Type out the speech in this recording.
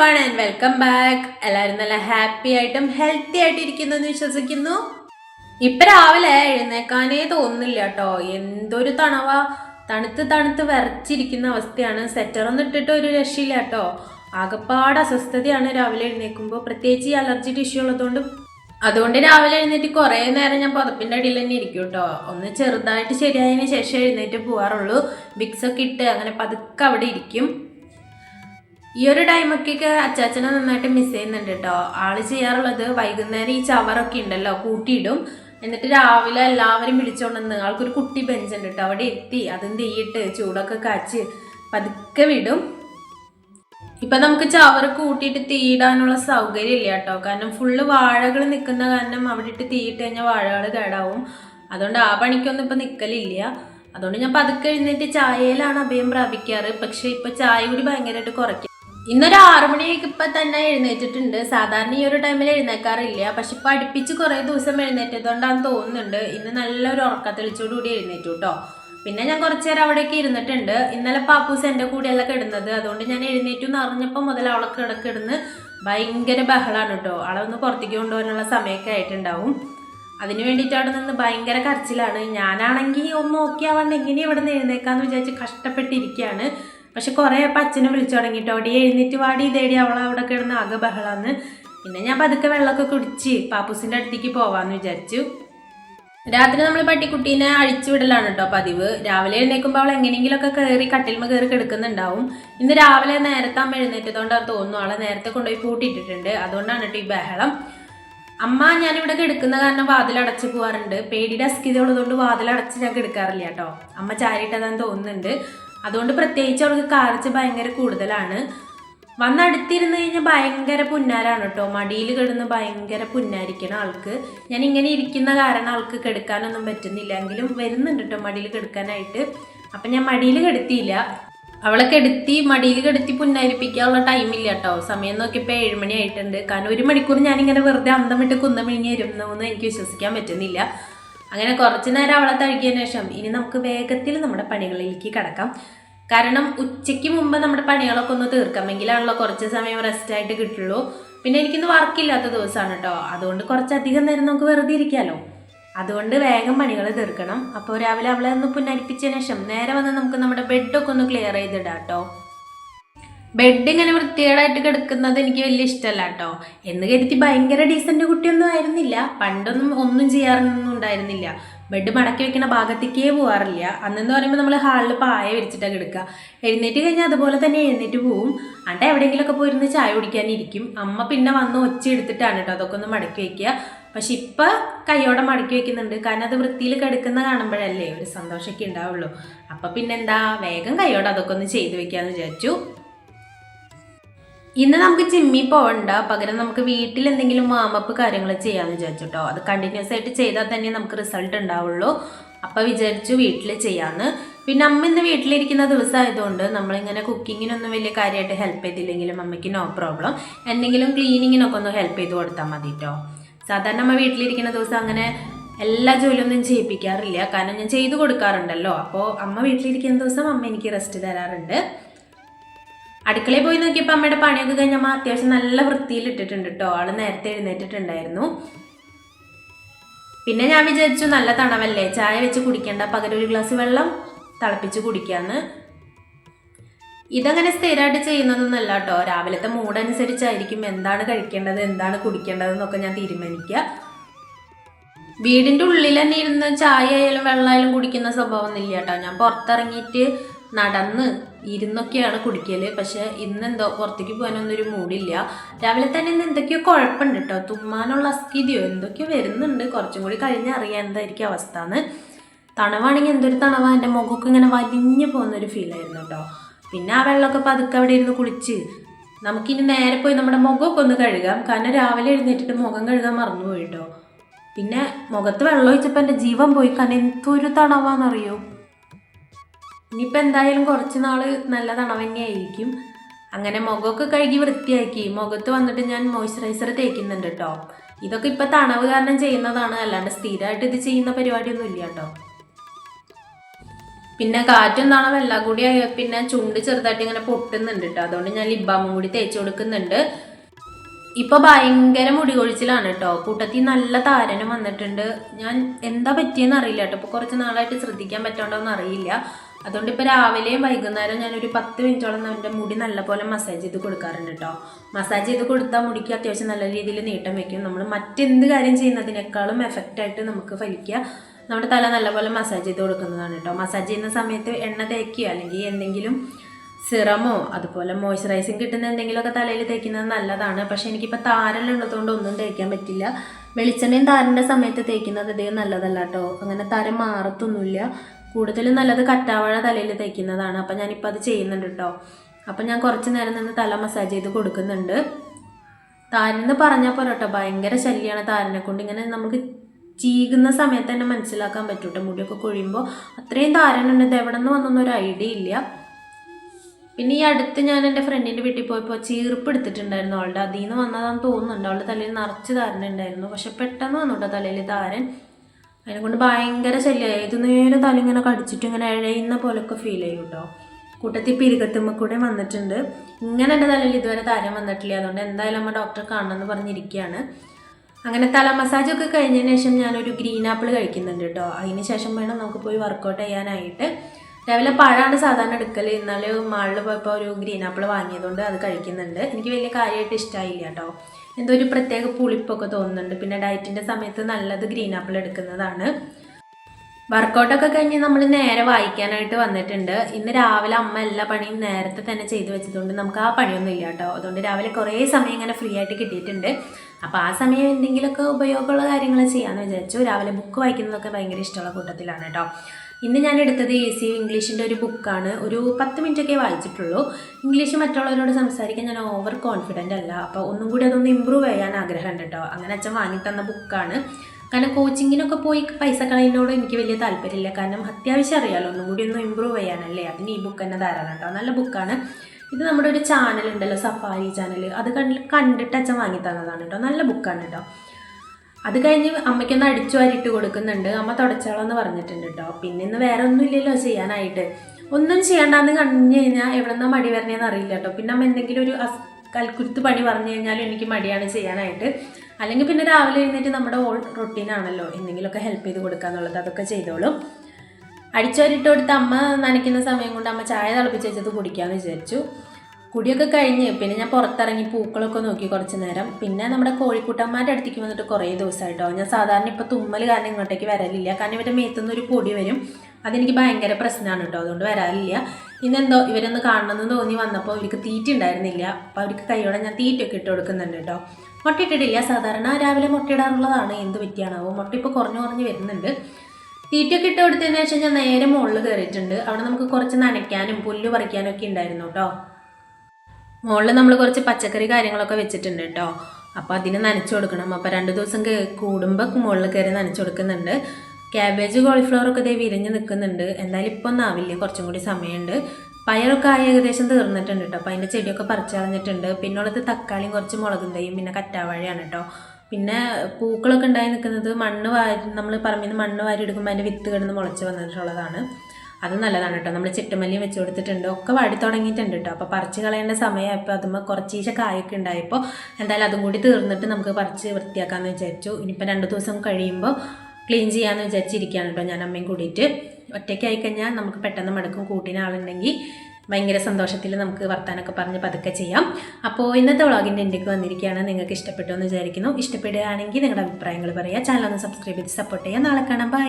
One and welcome back എല്ലാവരും നല്ല happy ആയിട്ടും ഹെൽത്തി ആയിട്ട് ഇരിക്കുന്നു എന്ന് വിശ്വസിക്കുന്നു. ഇപ്പൊ രാവിലെ എഴുന്നേക്കാനേ തോന്നുന്നില്ല കേട്ടോ. എന്തൊരു തണവ. തണുത്ത് തണുത്ത് വിറച്ചിരിക്കുന്ന അവസ്ഥയാണ്. സെറ്ററൊന്നും ഇട്ടിട്ട് ഒരു രക്ഷയില്ല കേട്ടോ. ആകപ്പാട് അസ്വസ്ഥതയാണ് രാവിലെ എഴുന്നേൽക്കുമ്പോൾ പ്രത്യേകിച്ച് ഈ അലർജി ടിഷ്യൂ ഉള്ളതുകൊണ്ട്. അതുകൊണ്ട് രാവിലെ എഴുന്നേറ്റ് കുറേ നേരം ഞാൻ പുതപ്പിന്റെ അടിയിൽ തന്നെ ഇരിക്കും കേട്ടോ. ഒന്ന് ചെറുതായിട്ട് ശരിയായതിന് ശേഷം എഴുന്നേറ്റ് പോകാറുള്ളൂ വിക്സൊക്കെ ഇട്ട് അങ്ങനെ പതുക്കെ അവിടെ ഇരിക്കും. ഈ ഒരു ടൈമൊക്കെ അച്ചാച്ചനെ നന്നായിട്ട് മിസ് ചെയ്യുന്നുണ്ട് കേട്ടോ ആൾ ചെയ്യാറുള്ളത് വൈകുന്നേരം ഈ ചവറൊക്കെ ഉണ്ടല്ലോ കൂട്ടിയിടും. എന്നിട്ട് രാവിലെ എല്ലാവരും വിളിച്ചോണ്ടെന്ന് ആൾക്കൊരു കുട്ടി ബെഞ്ചുണ്ട് കേട്ടോ അവിടെ എത്തി അതും തീയിട്ട് ചൂടൊക്കെ കാച്ച് പതുക്കെ വിടും. ഇപ്പം നമുക്ക് ചവറ് കൂട്ടിയിട്ട് തീയിടാനുള്ള സൗകര്യം ഇല്ല കേട്ടോ കാരണം ഫുള്ള് വാഴകൾ നിൽക്കുന്ന കാരണം അവിടെ ഇട്ട് തീയിട്ട് കഴിഞ്ഞാൽ വാഴകൾ കേടാവും. അതുകൊണ്ട് ആ പണിക്കൊന്നും ഇപ്പം നിൽക്കലില്ല അതുകൊണ്ട് ഞാൻ പതുക്കെ എഴുന്നേറ്റ് ചായയിലാണ് അഭയം പ്രാപിക്കാറ്. പക്ഷേ ഇപ്പം ചായ കൂടി ഭയങ്കരമായിട്ട് കുറയ്ക്കും ഇന്നൊരു ആറു മണിയൊക്കെ ഇപ്പൊ തന്നെ എഴുന്നേറ്റിട്ടുണ്ട്. സാധാരണ ഈ ഒരു ടൈമിൽ എഴുന്നേക്കാറില്ല. പക്ഷെ ഇപ്പൊ അടുപ്പിച്ച് കുറെ ദിവസം എഴുന്നേറ്റതുകൊണ്ടാന്ന് തോന്നുന്നുണ്ട്. ഇന്ന് നല്ലൊരു ഉറക്കത്തെളിച്ചോടുകൂടി എഴുന്നേറ്റു കേട്ടോ പിന്നെ ഞാൻ കുറച്ചു നേരം അവിടെയൊക്കെ ഇരുന്നിട്ടുണ്ട്. ഇന്നലെ പാപ്പൂസ് എന്റെ കൂടെയല്ല കിടന്നത്. അതുകൊണ്ട് ഞാൻ എഴുന്നേറ്റു എന്ന് അറിഞ്ഞപ്പോൾ മുതൽ അവളെ കിടക്കിടുന്ന് ഭയങ്കര ബഹളാണ് കേട്ടോ അവളെ ഒന്ന് പുറത്തേക്ക് കൊണ്ടുപോകാനുള്ള സമയമൊക്കെ ആയിട്ടുണ്ടാവും. അതിന് വേണ്ടിയിട്ട് അവിടെ നിന്ന് ഭയങ്കര കരച്ചിലാണ്. ഞാനാണെങ്കിൽ ഒന്ന് നോക്കിയാവാണ്ട് എങ്ങനെയാണ് ഇവിടെ നിന്ന് എഴുന്നേക്കാന്ന് വിചാരിച്ച് കഷ്ടപ്പെട്ടിരിക്കുകയാണ് പക്ഷെ കുറേ അപ്പം അച്ഛനെ വിളിച്ചു തുടങ്ങിയിട്ട് അവിടെ എഴുന്നേറ്റ് വാടി തേടി അവൾ അവിടെ കിടന്ന് ആകെ ബഹളാന്ന്. പിന്നെ ഞാൻ പതുക്കെ വെള്ളമൊക്കെ കുടിച്ച് പാപ്പൂസിന്റെ അടുത്തേക്ക് പോവാന്ന് വിചാരിച്ചു. രാത്രി നമ്മൾ പട്ടിക്കുട്ടീനെ അഴിച്ചു വിടലാണ് കേട്ടോ പതിവ്. രാവിലെ എഴുന്നേൽക്കുമ്പോൾ അവൾ എങ്ങനെയെങ്കിലുമൊക്കെ കയറി കട്ടിൽമ കയറി കിടക്കുന്നുണ്ടാവും. ഇന്ന് രാവിലെ നേരത്തെ അമ്മ എഴുന്നേറ്റതുകൊണ്ട് അത് തോന്നുന്നു. അവളെ നേരത്തെ കൊണ്ടുപോയി പൂട്ടിയിട്ടിട്ടുണ്ട്. അതുകൊണ്ടാണ് കേട്ടോ ഈ ബഹളം. അമ്മ ഞാനിവിടെ കിടക്കുന്ന കാരണം വാതിലടച്ച് പോകാറുണ്ട് പേടിയുടെ അസ്കിത ഉള്ളതുകൊണ്ട് വാതിലടച്ച് ഞാൻ കിടക്കാറില്ല കേട്ടോ അമ്മ ചാരിയിട്ടതാന്ന് തോന്നുന്നുണ്ട്. അതുകൊണ്ട് പ്രത്യേകിച്ച് അവൾക്ക് കാർച്ച് ഭയങ്കര കൂടുതലാണ്. വന്നടുത്തിരുന്ന് കഴിഞ്ഞാൽ ഭയങ്കര പുന്നാരാണ് കേട്ടോ മടിയിൽ കിടന്ന് ഭയങ്കര പുന്നാരിക്കണം ആൾക്ക്. ഞാൻ ഇങ്ങനെ ഇരിക്കുന്ന കാരണം ആൾക്ക് കെടുക്കാനൊന്നും പറ്റുന്നില്ല. എങ്കിലും വരുന്നുണ്ട് കേട്ടോ മടിയിൽ കെടുക്കാനായിട്ട്. അപ്പം ഞാൻ മടിയിൽ കെടുത്തിയില്ല. അവളെ കെടുത്തി മടിയിൽ കെടുത്തി പുന്നാരിപ്പിക്കാനുള്ള ടൈമില്ല കേട്ടോ സമയം നോക്കിയപ്പോൾ ഏഴുമണി ആയിട്ടുണ്ട്. കാരണം ഒരു മണിക്കൂർ ഞാനിങ്ങനെ വെറുതെ അന്തം വിട്ട് കുന്തം വിഴുങ്ങി വരുന്നു എന്ന് എനിക്ക് വിശ്വസിക്കാൻ പറ്റുന്നില്ല. അങ്ങനെ കുറച്ച് നേരം അവളെ തഴുകിയതിന് ശേഷം ഇനി നമുക്ക് വേഗത്തിൽ നമ്മുടെ പണികളിലേക്ക് കടക്കാം. കാരണം ഉച്ചയ്ക്ക് മുമ്പ് നമ്മുടെ പണികളൊക്കെ ഒന്ന് തീർക്കാമെങ്കിലാണല്ലോ കുറച്ച് സമയം റെസ്റ്റ് ആയിട്ട് കിട്ടുള്ളൂ. പിന്നെ എനിക്കിന്ന് വർക്കില്ലാത്ത ദിവസമാണ് കേട്ടോ. അതുകൊണ്ട് കുറച്ചധികം നേരം നമുക്ക് വെറുതെ ഇരിക്കാമല്ലോ അതുകൊണ്ട് വേഗം പണികൾ തീർക്കണം. അപ്പോൾ രാവിലെ അവളെ ഒന്ന് പുനരിപ്പിച്ചതിന് ശേഷം നേരെ വന്ന് നമുക്ക് നമ്മുടെ ബെഡൊക്കെ ഒന്ന് ക്ലിയർ ചെയ്തിടാം കേട്ടോ. ബെഡ് ഇങ്ങനെ വൃത്തികേടായിട്ട് കിടക്കുന്നത് എനിക്ക് വലിയ ഇഷ്ടമല്ല കേട്ടോ. എന്ന് കരുതി ഭയങ്കര ഡീസന്റ് കുട്ടിയൊന്നും ആയിരുന്നില്ല. പണ്ടൊന്നും ഒന്നും ചെയ്യാറൊന്നും ഉണ്ടായിരുന്നില്ല. ബെഡ് മടക്കി വെക്കുന്ന ഭാഗത്തേക്കേ പോകാറില്ല അന്നെന്ന് പറയുമ്പോൾ നമ്മൾ ഹാളിൽ പായ വിരിച്ചിട്ടാണ് കിടക്കുക. എഴുന്നേറ്റ് കഴിഞ്ഞാൽ അതുപോലെ തന്നെ എഴുന്നേറ്റ് പോവും. അണ്ട എവിടെയെങ്കിലുമൊക്കെ പോയിരുന്ന് ചായ കുടിക്കാനിരിക്കും അമ്മ പിന്നെ വന്ന് ഒച്ച എടുത്തിട്ടാണ് കേട്ടോ അതൊക്കെ ഒന്ന് മടക്കി വെക്കുക. പക്ഷെ ഇപ്പം കൈയോടെ മടക്കി വെക്കുന്നുണ്ട്. കാരണം അത് വൃത്തിയിൽ കിടക്കുന്ന കാണുമ്പോഴല്ലേ ഒരു സന്തോഷമൊക്കെ ഉണ്ടാവുള്ളൂ. അപ്പം പിന്നെന്താ വേഗം കൈയോടെ അതൊക്കെ ഒന്ന് ചെയ്തു വെക്കാമെന്ന് വിചാരിച്ചു. ഇന്ന് നമുക്ക് ജിമ്മിൽ പോകണ്ട പകരം നമുക്ക് വീട്ടിൽ എന്തെങ്കിലും വാമപ്പ് കാര്യങ്ങൾ ചെയ്യാന്ന് വിചാരിച്ചു കേട്ടോ അത് കണ്ടിന്യൂസ് ആയിട്ട് ചെയ്താൽ തന്നെ നമുക്ക് റിസൾട്ട് ഉണ്ടാവുള്ളൂ. അപ്പം വിചാരിച്ചു വീട്ടിൽ ചെയ്യാന്ന്. പിന്നെ അമ്മ ഇന്ന് വീട്ടിലിരിക്കുന്ന ദിവസമായതുകൊണ്ട് നമ്മളിങ്ങനെ കുക്കിങ്ങിനൊന്നും വലിയ കാര്യമായിട്ട് ഹെൽപ്പ് ചെയ്തില്ലെങ്കിലും അമ്മയ്ക്ക് നോ പ്രോബ്ലം എന്തെങ്കിലും ക്ലീനിങ്ങിനൊക്കെ ഒന്ന് ഹെൽപ്പ് ചെയ്ത് കൊടുത്താൽ മതി കേട്ടോ സാധാരണ അമ്മ വീട്ടിലിരിക്കുന്ന ദിവസം അങ്ങനെ എല്ലാ ജോലിയൊന്നും ചെയ്യിപ്പിക്കാറില്ല. കാരണം ഞാൻ ചെയ്തു കൊടുക്കാറുണ്ടല്ലോ. അപ്പോൾ അമ്മ വീട്ടിലിരിക്കുന്ന ദിവസം അമ്മ എനിക്ക് റെസ്റ്റ് തരാറുണ്ട്. അടുക്കളയിൽ പോയി നോക്കിയപ്പോൾ അമ്മയുടെ പണിയൊക്കെ കഴിഞ്ഞ അമ്മ അത്യാവശ്യം നല്ല വൃത്തിയിൽ ഇട്ടിട്ടുണ്ട് കേട്ടോ ആൾ നേരത്തെ എഴുന്നേറ്റിട്ടുണ്ടായിരുന്നു. പിന്നെ ഞാൻ വിചാരിച്ചു നല്ല തണവല്ലേ ചായ വെച്ച് കുടിക്കേണ്ട പകരം ഒരു ഗ്ലാസ് വെള്ളം തിളപ്പിച്ച് കുടിക്കാന്ന്. ഇതങ്ങനെ സ്ഥിരമായിട്ട് ചെയ്യുന്നതൊന്നല്ല കേട്ടോ രാവിലത്തെ മൂഡ് അനുസരിച്ചായിരിക്കും എന്താണ് കഴിക്കേണ്ടത് എന്താണ് കുടിക്കേണ്ടത് എന്നൊക്കെ ഞാൻ തീരുമാനിക്കുക. വീടിന്റെ ഉള്ളിൽ തന്നെ ഇരുന്ന് ചായ ആയാലും വെള്ളമായാലും കുടിക്കുന്ന സ്വഭാവമൊന്നുമില്ല കേട്ടോ ഞാൻ പുറത്തിറങ്ങിയിട്ട് നടന്ന് ഇരുന്നൊക്കെയാണ് കുടിക്കൽ. പക്ഷെ ഇന്നെന്തോ പുറത്തേക്ക് പോകാനൊന്നും ഒരു മൂടില്ല. രാവിലെ തന്നെ ഇന്ന് എന്തൊക്കെയോ കുഴപ്പമുണ്ട് കേട്ടോ തുമ്മാനുള്ള അസ്കിതിയോ എന്തൊക്കെയോ വരുന്നുണ്ട്. കുറച്ചും കൂടി കഴിഞ്ഞ് അറിയാൻ എന്തായിരിക്കും അവസ്ഥ എന്ന് തണവാണെങ്കിൽ എന്തൊരു തണവാ. എന്റെ മുഖമൊക്കെ ഇങ്ങനെ വലിഞ്ഞു പോകുന്നൊരു ഫീലായിരുന്നു കേട്ടോ പിന്നെ ആ വെള്ളമൊക്കെ പതുക്കെ അവിടെ ഇരുന്ന് കുളിച്ച് നമുക്കിനി നേരെ പോയി നമ്മുടെ മുഖമൊക്കെ ഒന്ന് കഴുകാം. കാരണം രാവിലെ എഴുന്നേറ്റിട്ട് മുഖം കഴുകാൻ മറന്നുപോയിട്ടോ പിന്നെ മുഖത്ത് വെള്ളം ഒഴിച്ചപ്പോൾ എന്റെ ജീവൻ പോയി. കാരണം എന്തൊരു തണവാന്നറിയോ? ഇനിയിപ്പോൾ എന്തായാലും കുറച്ച് നാൾ നല്ല തണവന്നെയായിരിക്കും അങ്ങനെ മുഖമൊക്കെ കഴുകി വൃത്തിയാക്കി. മുഖത്ത് വന്നിട്ട് ഞാൻ മോയ്സ്ചറൈസർ തേക്കുന്നുണ്ട് കേട്ടോ ഇതൊക്കെ ഇപ്പോൾ തണവ് കാരണം ചെയ്യുന്നതാണ്. അല്ലാണ്ട് സ്ഥിരമായിട്ട് ഇത് ചെയ്യുന്ന പരിപാടിയൊന്നും ഇല്ല കേട്ടോ പിന്നെ കാറ്റും തണവ് എല്ലാം കൂടി പിന്നെ ചുണ്ട് ചെറുതായിട്ട് ഇങ്ങനെ പൊട്ടുന്നുണ്ട് കേട്ടോ അതുകൊണ്ട് ഞാൻ ലിബാമും കൂടി തേച്ച് കൊടുക്കുന്നുണ്ട്. ഇപ്പൊ ഭയങ്കര മുടി കൊഴിച്ചിലാണ് കേട്ടോ കൂട്ടത്തിൽ നല്ല താരനും വന്നിട്ടുണ്ട്. ഞാൻ എന്താ പറ്റിയെന്ന് അറിയില്ല കേട്ടോ ഇപ്പൊ കുറച്ച് നാളായിട്ട് ശ്രദ്ധിക്കാൻ പറ്റണ്ടോന്ന് അറിയില്ല. അതുകൊണ്ട് ഇപ്പോൾ രാവിലെയും വൈകുന്നേരം ഞാനൊരു പത്ത് മിനിറ്റോളം എന്റെ മുടി നല്ലപോലെ മസാജ് ചെയ്ത് കൊടുക്കാറുണ്ട് കേട്ടോ. മസാജ് ചെയ്ത് കൊടുത്താൽ മുടിക്ക് അത്യാവശ്യം നല്ല രീതിയിൽ നീട്ടം വയ്ക്കും നമ്മൾ മറ്റെന്ത് കാര്യം ചെയ്യുന്നതിനേക്കാളും എഫക്റ്റ് ആയിട്ട് നമുക്ക് ഫലിക്കുക. നമ്മുടെ തല നല്ലപോലെ മസാജ് ചെയ്ത് കൊടുക്കുന്നതാണ് കേട്ടോ. മസാജ് ചെയ്യുന്ന സമയത്ത് എണ്ണ തേക്കുക അല്ലെങ്കിൽ എന്തെങ്കിലും സിറമോ അതുപോലെ മോയ്സ്ചറൈസിങ് കിട്ടുന്ന എന്തെങ്കിലുമൊക്കെ തലയിൽ തേക്കുന്നത് നല്ലതാണ്. പക്ഷേ എനിക്കിപ്പോൾ താരനുള്ളതുകൊണ്ട് ഒന്നും തേക്കാൻ പറ്റില്ല. വെളിച്ചെണ്ണയും താരന്റെ സമയത്ത് തേക്കുന്നത് അധികം നല്ലതല്ല കേട്ടോ. അങ്ങനെ താരം മാറത്തൊന്നുമില്ല. കൂടുതലും നല്ലത് കറ്റാവാഴ തലയിൽ തയ്ക്കുന്നതാണ് അപ്പം ഞാനിപ്പോൾ അത് ചെയ്യുന്നുണ്ട് കേട്ടോ അപ്പം ഞാൻ കുറച്ച് നേരം നിന്ന് തല മസാജ് ചെയ്ത് കൊടുക്കുന്നുണ്ട്. താരെന്ന് പറഞ്ഞാൽ പോലെ കേട്ടോ ഭയങ്കര ശല്യമാണ് താരനെ കൊണ്ട്. ഇങ്ങനെ നമുക്ക് ചീകുന്ന സമയത്ത് തന്നെ മനസ്സിലാക്കാൻ പറ്റും കേട്ടോ മുടിയൊക്കെ കൊഴിയുമ്പോൾ അത്രയും താരനുണ്ട്. ഇത് എവിടെ നിന്ന് വന്നൊന്നും ഒരു ഐഡിയ ഇല്ല. പിന്നെ ഈ അടുത്ത് ഞാൻ എന്റെ ഫ്രണ്ടിന്റെ വീട്ടിൽ പോയപ്പോൾ ചീർപ്പ് എടുത്തിട്ടുണ്ടായിരുന്നു അവളുടെ. അതിൽ നിന്ന് വന്നതാണെന്ന് തോന്നുന്നുണ്ട്. അവളുടെ തലയിൽ നിറച്ച് താരനുണ്ടായിരുന്നു. പക്ഷെ പെട്ടെന്ന് വന്നു കേട്ടോ തലയിൽ താരൻ. അതിനെ കൊണ്ട് ഭയങ്കര ശല്യമായി ഏത് നേരം തല ഇങ്ങനെ കടിച്ചിട്ട് ഇങ്ങനെ ഇഴയുന്ന പോലൊക്കെ ഫീൽ ചെയ്യും കേട്ടോ കൂട്ടത്തിൽ പിരികത്തുമ്മ കൂടെ വന്നിട്ടുണ്ട്. ഇങ്ങനെ എന്റെ തലയിൽ ഇതുവരെ താരം വന്നിട്ടില്ല. അതുകൊണ്ട് എന്തായാലും അമ്മ ഡോക്ടറെ കാണണമെന്ന് പറഞ്ഞിരിക്കുകയാണ്. അങ്ങനെ തല മസാജ് ഒക്കെ കഴിഞ്ഞതിന് ശേഷം ഞാനൊരു ഗ്രീൻ ആപ്പിൾ കഴിക്കുന്നുണ്ട് കേട്ടോ അതിന് ശേഷം വേണം നമുക്ക് പോയി വർക്കൗട്ട് ചെയ്യാനായിട്ട്. രാവിലെ പഴമാണ് സാധാരണ എടുക്കൽ എന്നാലും മാളിൽ പോയപ്പോൾ ഒരു ഗ്രീൻ ആപ്പിൾ വാങ്ങിയതുകൊണ്ട് അത് കഴിക്കുന്നുണ്ട്. എനിക്ക് വലിയ കാര്യമായിട്ട് ഇഷ്ടമായില്ല കേട്ടോ എന്തോ ഒരു പ്രത്യേക പുളിപ്പൊക്കെ തോന്നുന്നുണ്ട്. പിന്നെ ഡയറ്റിന്റെ സമയത്ത് നല്ലത് ഗ്രീൻ ആപ്പിൾ എടുക്കുന്നതാണ്. വർക്കൗട്ടൊക്കെ കഴിഞ്ഞ് നമ്മൾ നേരെ വായിക്കാനായിട്ട് വന്നിട്ടുണ്ട്. ഇന്ന് രാവിലെ അമ്മ എല്ലാ പണിയും നേരത്തെ തന്നെ ചെയ്തു വെച്ചതുകൊണ്ട് നമുക്ക് ആ പണിയൊന്നും ഇല്ല കേട്ടോ. അതുകൊണ്ട് രാവിലെ കുറേ സമയം ഇങ്ങനെ ഫ്രീ ആയിട്ട് കിട്ടിയിട്ടുണ്ട്. അപ്പോൾ ആ സമയം എന്തെങ്കിലുമൊക്കെ ഉപയോഗമുള്ള കാര്യങ്ങൾ ചെയ്യാമെന്ന് വിചാരിച്ചു. രാവിലെ ബുക്ക് വായിക്കുന്നതൊക്കെ ഭയങ്കര ഇഷ്ടമുള്ള കൂട്ടത്തിലാണ് കേട്ടോ. ഇന്ന് ഞാൻ എടുത്തത് എ സി ഇംഗ്ലീഷിന്റെ ഒരു ബുക്കാണ് ഒരു പത്ത് മിനിറ്റൊക്കെ വായിച്ചിട്ടുള്ളൂ. ഇംഗ്ലീഷ് മറ്റുള്ളവരോട് സംസാരിക്കാൻ ഞാൻ ഓവർ കോൺഫിഡന്റ് അല്ല. അപ്പോൾ ഒന്നും കൂടി അതൊന്ന് ഇമ്പ്രൂവ് ചെയ്യാൻ ആഗ്രഹമുണ്ട് കേട്ടോ അങ്ങനെ അച്ഛൻ വാങ്ങിത്തന്ന ബുക്കാണ് കാരണം കോച്ചിങ്ങിനൊക്കെ പോയി പൈസ കളയുന്നതോട് എനിക്ക് വലിയ താല്പര്യമില്ല. കാരണം അത്യാവശ്യം അറിയാമല്ലോ ഒന്നും കൂടി ഒന്ന് ഇമ്പ്രൂവ് ചെയ്യാനല്ലേ? അതിന് ഈ ബുക്ക് തന്നെ ധാരാളം കേട്ടോ നല്ല ബുക്കാണ് ഇത് നമ്മുടെ ഒരു ചാനൽ ഉണ്ടല്ലോ സഫാരി ചാനൽ അത് കണ്ട് കണ്ടിട്ട് അച്ഛൻ വാങ്ങി തന്നതാണ് കേട്ടോ നല്ല ബുക്കാണ് കേട്ടോ അത് കഴിഞ്ഞ് അമ്മയ്ക്കൊന്ന് അടിച്ചു വാരിയിട്ട് കൊടുക്കുന്നുണ്ട്. അമ്മ തുടച്ചാളെന്ന് പറഞ്ഞിട്ടുണ്ട് കേട്ടോ പിന്നെ ഇന്ന് വേറെ ഒന്നും ഇല്ലല്ലോ ചെയ്യാനായിട്ട്. ഒന്നും ചെയ്യണ്ടെന്ന് കണ്ടു കഴിഞ്ഞാൽ എവിടെ നിന്നാ മടി വരണേന്ന് അറിയില്ല കേട്ടോ പിന്നെ അമ്മ എന്തെങ്കിലും ഒരു കൽക്കുരുത്ത് പണി പറഞ്ഞു കഴിഞ്ഞാൽ എനിക്ക് മടിയാണ് ചെയ്യാനായിട്ട്. അല്ലെങ്കിൽ പിന്നെ രാവിലെ എഴുന്നേറ്റ് നമ്മുടെ ഓൾ റൊട്ടീനാണല്ലോ എന്തെങ്കിലുമൊക്കെ ഹെൽപ്പ് ചെയ്ത് കൊടുക്കുക എന്നുള്ളത് അതൊക്കെ ചെയ്തോളും. അടിച്ചോരിട്ട് കൊടുത്ത് അമ്മ നനയ്ക്കുന്ന സമയം കൊണ്ട് അമ്മ ചായ തിളപ്പിച്ച് വെച്ചത് കുടിക്കാമെന്ന് വിചാരിച്ചു. കുടിയൊക്കെ കഴിഞ്ഞ് പിന്നെ ഞാൻ പുറത്തിറങ്ങി പൂക്കളൊക്കെ നോക്കി കുറച്ച് നേരം. പിന്നെ നമ്മുടെ കോഴിക്കൂട്ടന്മാരുടെ അടുത്തേക്ക് വന്നിട്ട് കുറേ ദിവസമായിട്ടോ. ഞാൻ സാധാരണ ഇപ്പോൾ തുമ്മൽ കാരണം ഇങ്ങോട്ടേക്ക് വരലില്ല. കാരണം ഇവരുടെ മേത്തുനിന്ന് ഒരു പൊടി വരും. അതെനിക്ക് ഭയങ്കര പ്രശ്നമാണ് കേട്ടോ. അതുകൊണ്ട് വരാറില്ല. ഇന്നെന്തോ ഇവരൊന്ന് കാണണമെന്ന് തോന്നി വന്നപ്പോൾ ഇവർക്ക് തീറ്റ ഉണ്ടായിരുന്നില്ല. അപ്പോൾ അവർക്ക് കൈയോടെ ഞാൻ തീറ്റയൊക്കെ ഇട്ട് കൊടുക്കുന്നുണ്ട് കേട്ടോ. മുട്ട ഇട്ടിട്ടില്ല. സാധാരണ രാവിലെ മുട്ടയിടാറുള്ളതാണ് എന്ത് പറ്റിയാണാവോ. മുട്ട ഇപ്പോൾ കുറഞ്ഞു കുറഞ്ഞ് വരുന്നുണ്ട്. തീറ്റയൊക്കെ ഇട്ട് കൊടുത്തതിന് ശേഷം ഞാൻ നേരെ മുകളിൽ കയറിയിട്ടുണ്ട് അവിടെ നമുക്ക് കുറച്ച് നനയ്ക്കാനും പുല്ല് പറിക്കാനും ഒക്കെ ഉണ്ടായിരുന്നു കേട്ടോ. മുകളിൽ നമ്മൾ കുറച്ച് പച്ചക്കറി കാര്യങ്ങളൊക്കെ വെച്ചിട്ടുണ്ട് കേട്ടോ. അപ്പോൾ അതിന് നനച്ചു കൊടുക്കണം. അപ്പോൾ രണ്ട് ദിവസം കൂടുമ്പോൾ മുകളിൽ കയറി നനച്ചു കൊടുക്കുന്നുണ്ട്. ക്യാബേജ് കോളിഫ്ലവറൊക്കെ ഇതേ വിരിഞ്ഞ് നിൽക്കുന്നുണ്ട് എന്തായാലും ഇപ്പോൾ ഒന്നും ആവില്ല. കുറച്ചും കൂടി സമയമുണ്ട്. പയറൊക്കെ ആയി ഏകദേശം തീർന്നിട്ടുണ്ട് കേട്ടോ. അപ്പോൾ അതിന്റെ ചെടിയൊക്കെ പറിച്ചളഞ്ഞിട്ടുണ്ട്. പിന്നെ ഉള്ളത് തക്കാളിയും കുറച്ച് മുളകും തൈയും പിന്നെ കറ്റാവാഴയാണ് കേട്ടോ. പിന്നെ പൂക്കളൊക്കെ ഉണ്ടായി നിൽക്കുന്നത് മണ്ണ് വാരി നമ്മൾ പറമ്പിൽ നിന്ന് മണ്ണ് വാരി എടുക്കുമ്പോൾ അതിന്റെ വിത്ത് കിടന്ന് മുളച്ച് വന്നിട്ടുള്ളതാണ്. അത് നല്ലതാണ് കേട്ടോ നമ്മൾ ചെട്ടുമല്ലിയും വെച്ച് കൊടുത്തിട്ടുണ്ട്. ഒക്കെ വാടി തുടങ്ങിയിട്ടുണ്ട് കേട്ടോ അപ്പോൾ പറിച്ച് കളയേണ്ട സമയമായപ്പോൾ അതുമ്പോൾ കുറച്ചീശ കായൊക്കെ ഉണ്ടായപ്പോൾ എന്തായാലും അതും കൂടി തീർന്നിട്ട് നമുക്ക് പറിച്ച് വൃത്തിയാക്കാമെന്ന് വിചാരിച്ചു. ഇനിയിപ്പോൾ രണ്ട് ദിവസം കഴിയുമ്പോൾ ക്ലീൻ ചെയ്യാമെന്ന് വിചാരിച്ചിരിക്കുകയാണ് കേട്ടോ ഞാൻ അമ്മയും കൂടിയിട്ട്. ഒറ്റയ്ക്കായി കഴിഞ്ഞാൽ നമുക്ക് പെട്ടെന്ന് മടക്കും. കൂട്ടിന് ആളുണ്ടെങ്കിൽ ഭയങ്കര സന്തോഷത്തിൽ നമുക്ക് വർത്താനൊക്കെ പറഞ്ഞ് പതുക്കെ ചെയ്യാം. അപ്പോൾ ഇന്നത്തെ വ്ളോഗിന്റെ എന്റെക്ക് വന്നിരിക്കുകയാണ് നിങ്ങൾക്ക് ഇഷ്ടപ്പെട്ടു എന്ന് വിചാരിക്കുന്നു. ഇഷ്ടപ്പെടുകയാണെങ്കിൽ നിങ്ങളുടെ അഭിപ്രായങ്ങൾ പറയുക ചാനൽ ഒന്ന് സബ്സ്ക്രൈബ് ചെയ്ത് സപ്പോർട്ട് ചെയ്യുക നാളെ കാണാം. ബൈ